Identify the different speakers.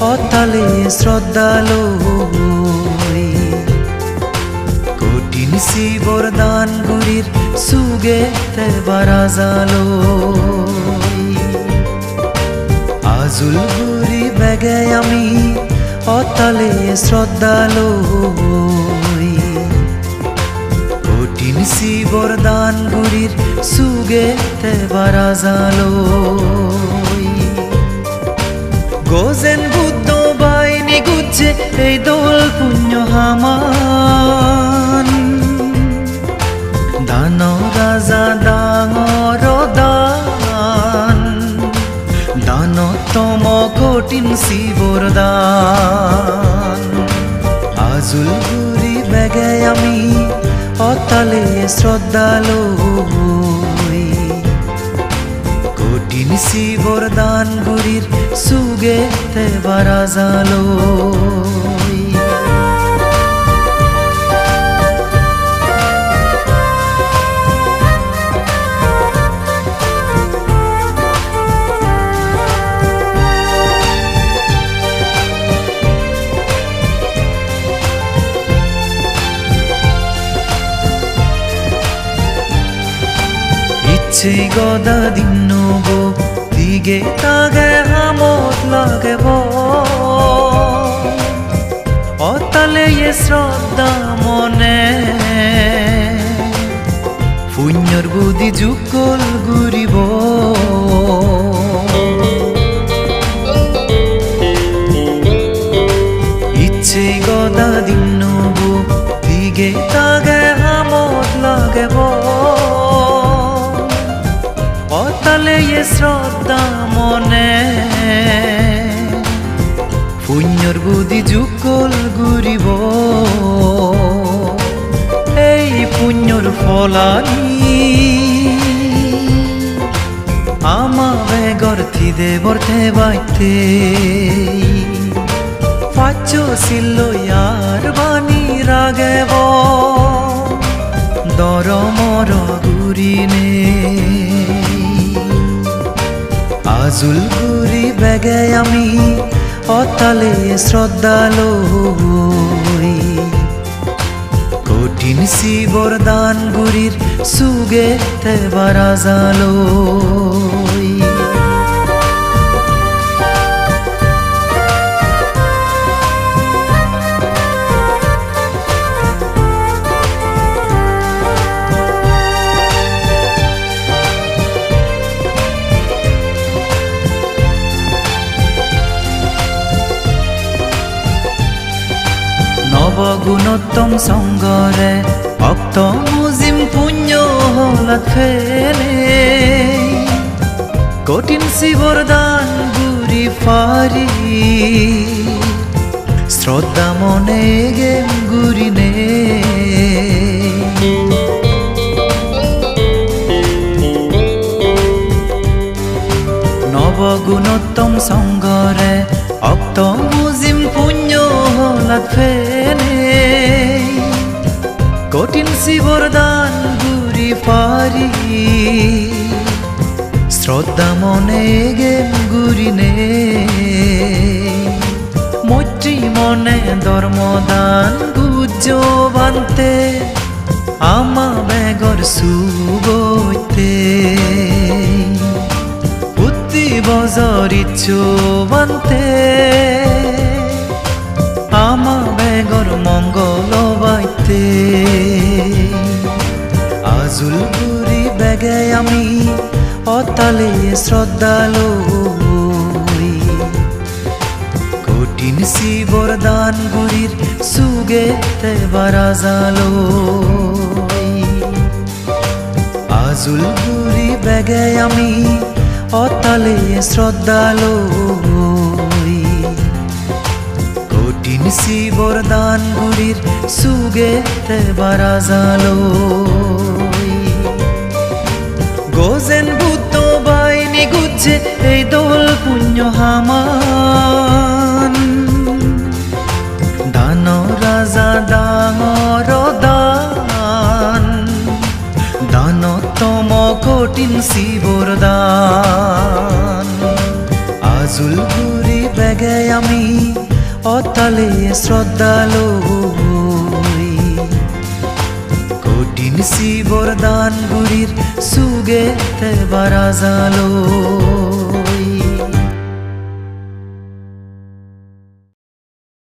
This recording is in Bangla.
Speaker 1: অতালে শ্রদ্ধালো কঠিন শিবর দান গুরির সুগে বারাজালো আজুল গুরি বেগে আমি, অতালে শ্রদ্ধালো কঠিন শিবর দান গুরির সুগে বারাজালো গোজেন বুদ্ধ বাইনি গুচ্ছে এই দোল পুণ্য হামান দান রাজা ডাঙর দান। দানতম কঠিন শিবর দান। আজুল গুরি বেগে আমি অতালে শ্রদ্ধালো শিবর দান গুরির সুগে বারাজালো ইচ্ছে গদা দিন গো দিগে তাগে হামত লাগব অতালে এ শ্রদ্ধা মনে পুণ্যর বুদ্ধি যুগল শ্রদ্ধা মনে। পুণ্যর বুদ্ধি যুগল ঘুরিব। এই পুণ্যর ফলানি আমা বেগর থিদে বর্তে বাইতে পাচ্ছ ছিল ইয়ার বাণী রাগেব। দর মর গুরিনে। আজুল ঘুরি বেগে আমি অতালে শ্রদ্ধালো কঠিন শিবর দান গুরির সুগে বারাজালো। নবগুণোত্তম সঙ্গরে, ভক্ত মুজিম পুণ্য হলাত ফেলে কঠিন শিবর দান গুরি ফারি, শ্রদ্ধা মনে গেম গুরি নে। নবগুণোত্তম সঙ্গরে অক্ত মুজিম পুণ্য হলাত ফেলে কঠিন শিবর দান গুরি পারি। শ্রদ্ধা মনে গেম গুরিনে মৈত্রী মনে ধর্মদান গুজ্জ বান্তে। আমা বেগর সুগইতে। বুদ্ধি বজরিচ্ছ বান্তে। শ্রদ্ধালো কঠিন শিবর দান গুরির সুগে বারাজালো আজুল গুরি বেগে আমি অতালে শ্রদ্ধালো কঠিন শিবর দান গুরির সুগে বারাজালো গোজেন গুচ্ছে এই দোল পুণ্য হামান দান রাজা ডাঙর দান দানতম কঠিন শিবর দান আজুল গুরি বেগে আমি, অতলে শ্রদ্ধালো কঠিন শিবর দান গুরির সুগে বারাজালো